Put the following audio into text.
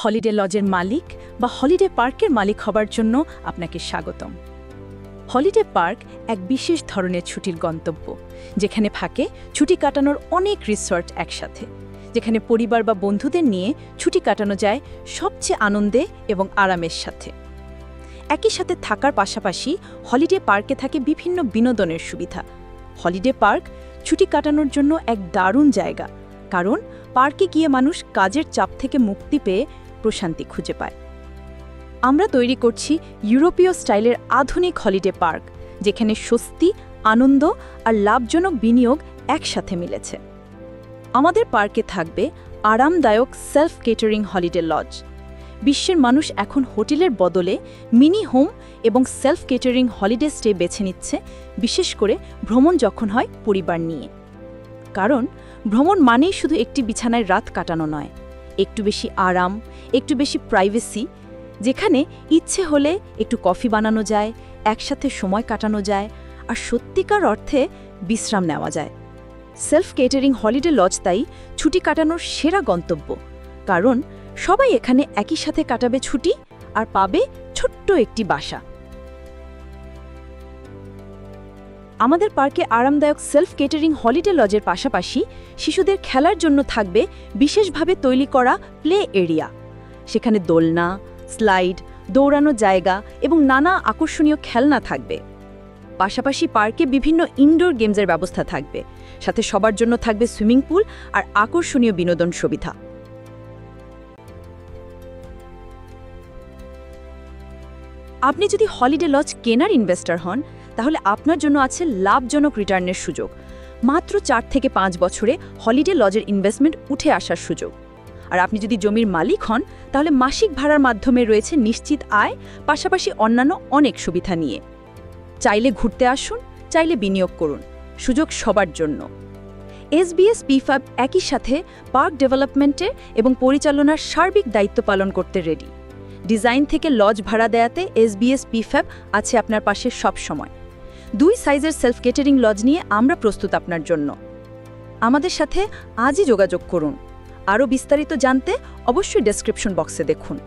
Holiday লজের মালিক বা holiday পার্কের মালিক হবার জন্য আপনাকে স্বাগতম। হলিডে পার্ক এক বিশেষ ধরনের ছুটির গন্তব্য, যেখানে থাকে ছুটি কাটানোর অনেক রিসর্ট একসাথে, যেখানে পরিবার বা বন্ধুদের নিয়ে ছুটি কাটানো যায় সবচেয়ে আনন্দে এবং আরামের সাথে। একই সাথে থাকার পাশাপাশি হলিডে পার্কে থাকে বিভিন্ন বিনোদনের সুবিধা। হলিডে পার্ক ছুটি কাটানোর জন্য এক দারুণ জায়গা, কারণ পার্কে গিয়ে মানুষ কাজের চাপ থেকে মুক্তি পেয়ে প্রশান্তি খুঁজে পায়। আমরা তৈরি করছি ইউরোপীয় স্টাইলের আধুনিক হলিডে পার্ক, যেখানে স্বস্তি, আনন্দ আর লাভজনক বিনিয়োগ একসাথে মিলেছে। আমাদের পার্কে থাকবে আরামদায়ক সেলফ কেটারিং হলিডে লজ। বিশ্বের মানুষ এখন হোটেলের বদলে মিনি হোম এবং সেলফ কেটারিং হলিডে স্টে বেছে নিচ্ছে, বিশেষ করে ভ্রমণ যখন হয় পরিবার নিয়ে। কারণ, ভ্রমণ মানেই শুধু একটি বিছানায় রাত কাটানো নয়। একটু বেশি আরাম, একটু বেশি প্রাইভেসি যেখানে ইচ্ছে হলে একটু কফি বানানো যায়, একসাথে সময় কাটানো যায়, আর সত্যিকার অর্থে বিশ্রাম নেওয়া যায়। সেলফ কেটারিং হলিডে লজ তাই ছুটি কাটানোর সেরা গন্তব্য, কারণ সবাই এখানে একই সাথে কাটাবে ছুটি আর পাবে ছোট্ট একটি বাসা। আমাদের পার্কে আরামদায়ক সেলফ কেটারিং হলিডে লজের পাশাপাশি শিশুদের খেলার জন্য থাকবে বিশেষভাবে তৈরি করা প্লে এরিয়া। সেখানে দোলনা, স্লাইড দৌড়ানো জায়গা এবং নানা আকর্ষণীয় খেলনা থাকবে। পাশাপাশি পার্কে বিভিন্ন ইনডোর গেমসের ব্যবস্থা থাকবে। সাথে সবার জন্য থাকবে সুইমিং পুল আর আকর্ষণীয় বিনোদন সুবিধা। আপনি যদি হলিডে লজ কেনার ইনভেস্টর হন তাহলে আপনার জন্য আছে লাভজনক রিটার্নের সুযোগ। মাত্র চার থেকে পাঁচ বছরে হলিডে লজের ইনভেস্টমেন্ট উঠে আসার সুযোগ। আর আপনি যদি জমির মালিক হন, তাহলে মাসিক ভাড়ার মাধ্যমে রয়েছে নিশ্চিত আয়, পাশাপাশি অন্যান্য অনেক সুবিধা নিয়ে। চাইলে ঘুরতে আসুন, চাইলে বিনিয়োগ করুন। সুযোগ সবার জন্য। এসবিএস পিফাব একই সাথে পার্ক ডেভেলপমেন্টে এবং পরিচালনার সার্বিক দায়িত্ব পালন করতে রেডি। ডিজাইন থেকে লজ ভাড়া দেয়াতে এসবিএস পিফ্যাব আছে আপনার পাশে সব সময়। দুই সাইজের সেলফ কেটারিং লজ নিয়ে আমরা প্রস্তুত আপনার জন্য। আমাদের সাথে আজই যোগাযোগ করুন। আরও বিস্তারিত জানতে অবশ্যই ডেসক্রিপশন বক্সে দেখুন।